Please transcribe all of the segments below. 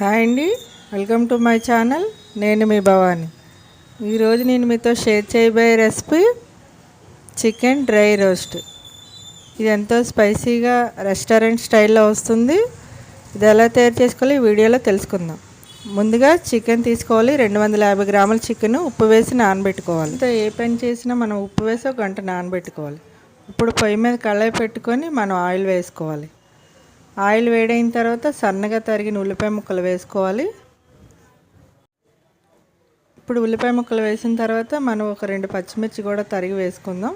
Hi అండి. Welcome to my channel. నేను మీ భవాని. ఈరోజు నేను మీతో షేర్ చేయబోయే రెసిపీ చికెన్ డ్రై రోస్ట్. ఇది ఎంతో స్పైసీగా రెస్టారెంట్ స్టైల్లో వస్తుంది. ఇది ఎలా తయారు చేసుకోవాలి ఈ వీడియోలో తెలుసుకుందాం. ముందుగా చికెన్ తీసుకోవాలి. రెండు వందల యాభై గ్రాముల చికెన్ ఉప్పు వేసి నానబెట్టుకోవాలి. ఇంత ఏ పని చేసినా మనం ఉప్పు వేసి ఒక గంట నానబెట్టుకోవాలి. ఇప్పుడు పొయ్యి మీద కళాయి పెట్టుకొని మనం ఆయిల్ వేసుకోవాలి. ఆయిల్ వేడైన తర్వాత సన్నగా తరిగిన ఉల్లిపాయ ముక్కలు వేసుకోవాలి. ఇప్పుడు ఉల్లిపాయ ముక్కలు వేసిన తర్వాత మనం ఒక రెండు పచ్చిమిర్చి కూడా తరిగి వేసుకుందాం.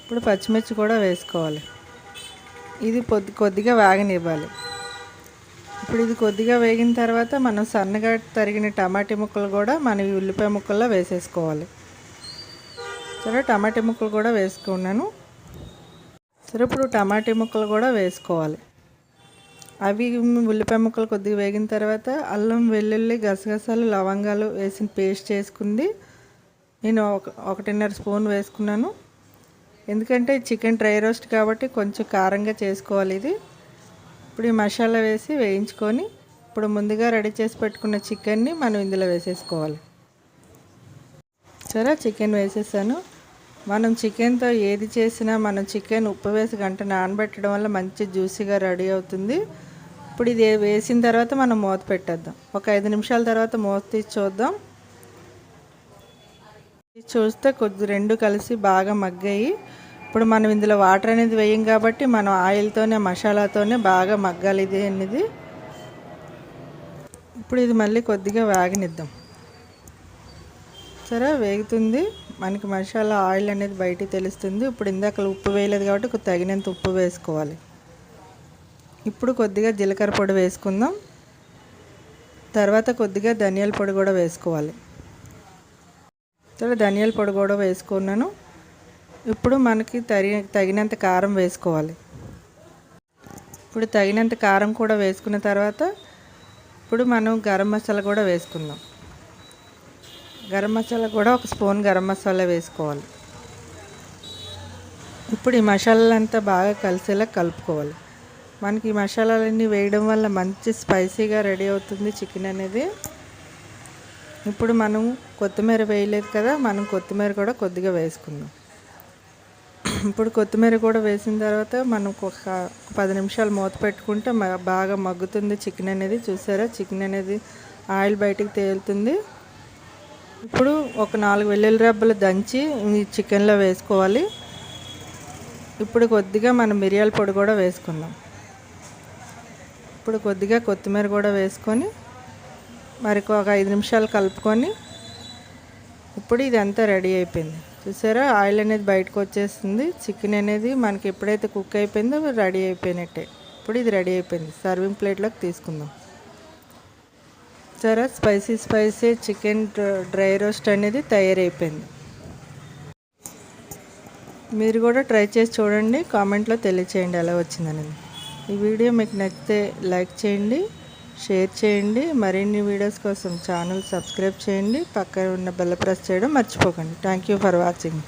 ఇప్పుడు పచ్చిమిర్చి కూడా వేసుకోవాలి. ఇది కొద్ది కొద్దిగా వేగనివ్వాలి. ఇప్పుడు ఇది కొద్దిగా వేగిన తర్వాత మనం సన్నగా తరిగిన టమాటీ ముక్కలు కూడా మనం ఈ ఉల్లిపాయ ముక్కల్లో వేసేసుకోవాలి. సరే టమాటీ ముక్కలు కూడా వేసుకున్నాను. సరే ఇప్పుడు టమాటీ ముక్కలు కూడా వేసుకోవాలి. అవి ఉల్లిపాయ ముక్కలు కొద్దిగా వేగిన తర్వాత అల్లం వెల్లుల్లి గసగసాలు లవంగాలు వేసిన పేస్ట్ చేసుకుంది. నేను ఒక ఒకటిన్నర స్పూన్ వేసుకున్నాను. ఎందుకంటే చికెన్ డ్రై రోస్ట్ కాబట్టి కొంచెం కారంగా చేసుకోవాలి ఇది. ఇప్పుడు ఈ మసాలా వేసి వేయించుకొని ఇప్పుడు ముందుగా రెడీ చేసి పెట్టుకున్న చికెన్ని మనం ఇందులో వేసేసుకోవాలి. సరే చికెన్ వేసేసాను. మనం చికెన్తో ఏది చేసినా మనం చికెన్ ఉప్పు వేసి గంట నానబెట్టడం వల్ల మంచి జ్యూసీగా రెడీ అవుతుంది. ఇప్పుడు ఇది వేసిన తర్వాత మనం మూత పెట్టేద్దాం. ఒక ఐదు నిమిషాల తర్వాత మూత తీసి చూద్దాం. చూస్తే కొద్ది రెండు కలిసి బాగా మగ్గాయి. ఇప్పుడు మనం ఇందులో వాటర్ అనేది వేయం కాబట్టి మనం ఆయిల్తోనే మసాలాతోనే బాగా మగ్గాలి ఇది అనేది. ఇప్పుడు ఇది మళ్ళీ కొద్దిగా వేగనిద్దాం. సరే వేగుతుంది. మనకి మసాలా ఆయిల్ అనేది బయటికి తెలుస్తుంది. ఇప్పుడు ఇందాక ఉప్పు వేయలేదు కాబట్టి తగినంత ఉప్పు వేసుకోవాలి. ఇప్పుడు కొద్దిగా జీలకర్ర పొడి వేసుకుందాం. తర్వాత కొద్దిగా ధనియాల పొడి కూడా వేసుకోవాలి. తర్వాత ధనియాల పొడి కూడా వేసుకున్నాను. ఇప్పుడు మనకి తరి తగినంత కారం వేసుకోవాలి. ఇప్పుడు తగినంత కారం కూడా వేసుకున్న తర్వాత ఇప్పుడు మనం గరం మసాలా కూడా వేసుకుందాం. గరం మసాలా కూడా ఒక స్పూన్ గరం మసాలా వేసుకోవాలి. ఇప్పుడు ఈ మసాలాలంతా బాగా కలిసేలా కలుపుకోవాలి. మనకి మసాలాలన్నీ వేయడం వల్ల మంచి స్పైసీగా రెడీ అవుతుంది చికెన్ అనేది. ఇప్పుడు మనం కొత్తిమీర వేయలేదు కదా మనం కొత్తిమీర కూడా కొద్దిగా వేసుకుందాం. ఇప్పుడు కొత్తిమీర కూడా వేసిన తర్వాత మనం ఒక పది నిమిషాలు మూత పెట్టుకుంటే బాగా మగ్గుతుంది చికెన్ అనేది. చూసారా? చికెన్ అనేది ఆయిల్ బయటికి తేలుతుంది. ఇప్పుడు ఒక నాలుగు వెల్లుల్లి రబ్బలు దంచి చికెన్లో వేసుకోవాలి. ఇప్పుడు కొద్దిగా మనం మిరియాల పొడి కూడా వేసుకుందాం. ఇప్పుడు కొద్దిగా కొత్తిమీర కూడా వేసుకొని మరి ఒక ఐదు నిమిషాలు కలుపుకొని ఇప్పుడు ఇది అంతా రెడీ అయిపోయింది. చూసారా? ఆయిల్ అనేది బయటకు వచ్చేసింది చికెన్ అనేది మనకి ఎప్పుడైతే కుక్ అయిపోయిందో రెడీ అయిపోయినట్టే. ఇప్పుడు ఇది రెడీ అయిపోయింది. సర్వింగ్ ప్లేట్లోకి తీసుకుందాం. సరే spicy spicy chicken dry roast అనేది తయారైపోయింది. మీరు కూడా ట్రై చేసి చూడండి. కామెంట్లో తెలియచేయండి ఎలా వచ్చిందనేది. ఈ వీడియో మీకు నచ్చితే లైక్ చేయండి షేర్ చేయండి మరిన్ని వీడియోస్ కోసం ఛానల్ సబ్స్క్రైబ్ చేయండి పక్కన ఉన్న బెల్ల ప్రెస్ చేయడం మర్చిపోకండి. Thank you for watching